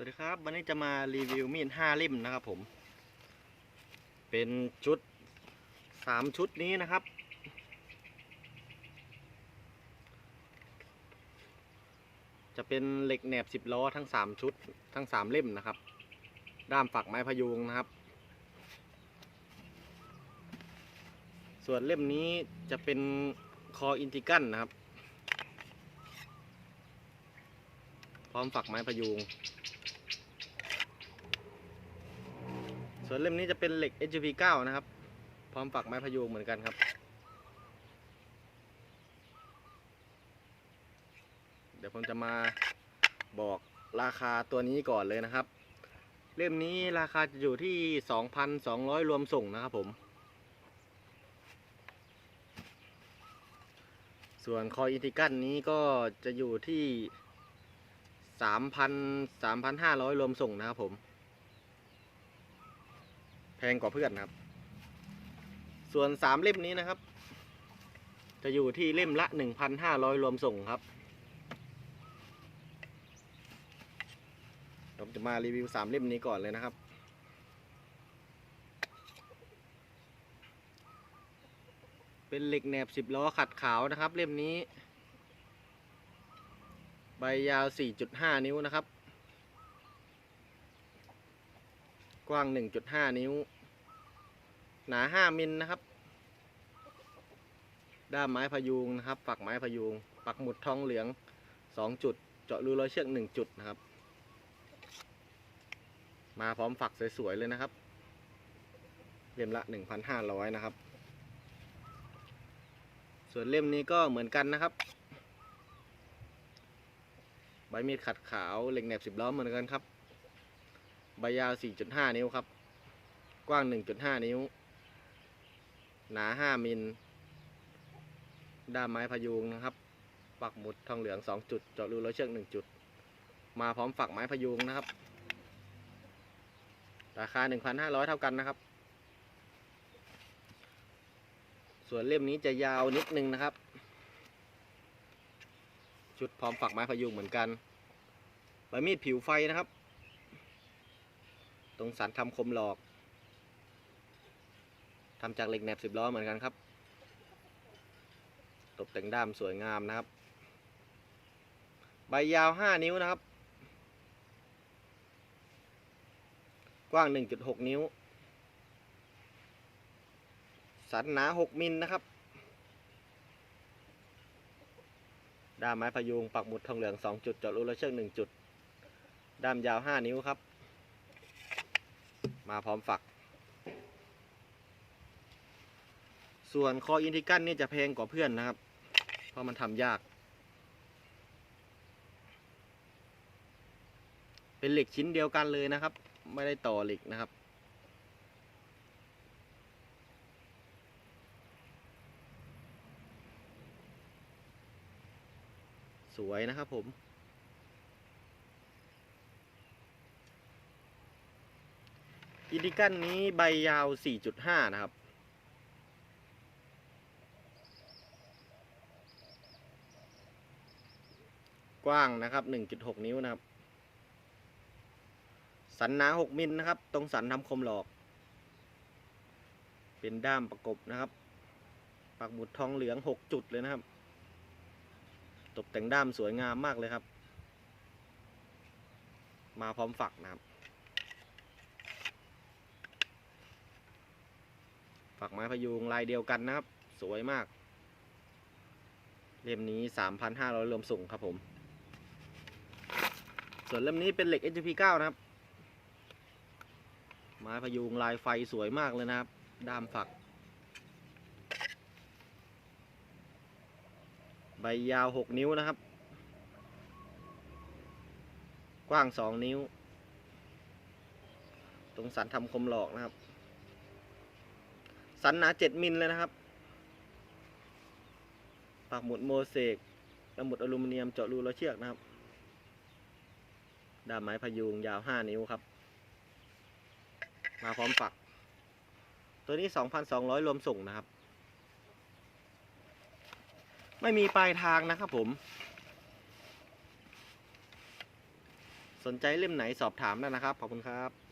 สวัสดีครับ วันนี้จะมารีวิวมีดห้าเล่มนะครับผม เป็นชุดสามชุดนี้นะครับ จะเป็นเหล็กแหนบสิบล้อทั้งสามชุดทั้งสามเล่มนะครับ ด้ามฝักไม้พยุงนะครับ ส่วนเล่มนี้จะเป็นคออินทิกันนะครับ พร้อมฝักไม้พยุง ส่วนเล่มนี้จะเป็นเหล็ก HP9 นะครับ พร้อมฝักไม้พยุงเหมือนกันครับ เดี๋ยวผมจะมาบอกราคาตัวนี้ก่อนเลยนะครับ เล่มนี้ราคาจะอยู่ที่ 2,200 รวมส่งนะครับผม ส่วนคอยอินทิกันนี้ก็จะอยู่ที่ 3,000 3,500รวมส่งนะครับผม แพงกว่าเพื่อนครับ ส่วนสามเล่มนี้นะครับ จะอยู่ที่เล่มละ1,500รวมส่งครับผมจะมารีวิวสามเล่มนี้ก่อนเลยนะครับ เป็นเหล็กแหนบ10ล้อขัดขาวนะครับ เล่มนี้ ใบยาว 4.5 นิ้วนะครับ กว้าง 1.5 นิ้ว หนา 5 มิลนะครับ ด้ามไม้พยุงนะครับฝักไม้พยุง ปักหมุดทองเหลือง 2 จุด เจาะรูร้อยเชือก 1 จุดนะครับ มาพร้อมฝักสวยๆเลยนะครับเล่มละ 1,500 นะครับ ส่วนเล่มนี้ก็เหมือนกันนะครับ ใบมีดขัดขาวเหล็กแหนบ10ล้อเหมือนกันครับ ใบยาว 4.5 นิ้วครับ กว้าง 1.5 นิ้ว หนา 5 มิล ด้ามไม้พยุงนะครับ ปักหมุดทองเหลือง 2 จุด เจาะรูร้อยเชือก 1 จุด มาพร้อมฝักไม้พยุงนะครับ ราคา 1,500 เท่ากันนะครับ ส่วนเล่มนี้จะยาวนิดนึงนะครับ ชุดพร้อมฝักไม้พยุงเหมือนกันใบมีดผิวไฟนะครับ ตรงสันทำคมหลอกทำจากเหล็กแหนบสิบล้อเหมือนกันครับ ตกแต่งด้ามสวยงามนะครับ ใบยาว5นิ้วนะครับ กว้าง1.6นิ้ว สันหนา6มิลนะครับ ด้ามไม้พยุงปักหมุดทองเหลือง 2 จุดเจาะรูและเชือก1จุด ด้ามยาว 5 นิ้วครับ มาพร้อมฝัก ส่วนคออินทิกันนี่จะแพงกว่าเพื่อนนะครับ เพราะมันทำยาก เป็นเหล็กชิ้นเดียวกันเลยนะครับ ไม่ได้ต่อเหล็กนะครับ สวยนะครับผมอินดิกันนี้ใบยาว 4.5 นะครับ กว้างนะครับ 1.6 นิ้วนะครับ สันหนา 6 มิลนะครับ ตรงสันทำคมหลอก เป็นด้ามประกบนะครับ ปักหมุดทองเหลือง 6 จุดเลยนะครับ ตกแต่งด้ามสวยงามมากเลยครับ มาพร้อมฝักนะครับ ฝักไม้พยุงลายเดียวกันนะครับ สวยมาก เล่มนี้ 3,500รวมส่งครับผม ส่วนเล่มนี้เป็นเหล็ก HP9 นะครับ ไม้พยุงลายไฟสวยมากเลยนะครับ ด้ามฝัก ใบยาว 6 นิ้วนะครับ กว้าง 2 นิ้ว ตรงสันทำคมหลอกนะครับ สันหนา7มิลเลยนะครับ ปากหมุดโมเสกและหมุดอลูมิเนียมเจาะรูแล้วเชือกนะครับด้ามไม้พยุงยาว 5 นิ้วครับ มาพร้อมฝัก ตัวนี้ 2,200รวมส่งนะครับ ไม่มีปลายทางนะครับผม สนใจเล่มไหนสอบถามได้นะครับ ขอบคุณครับ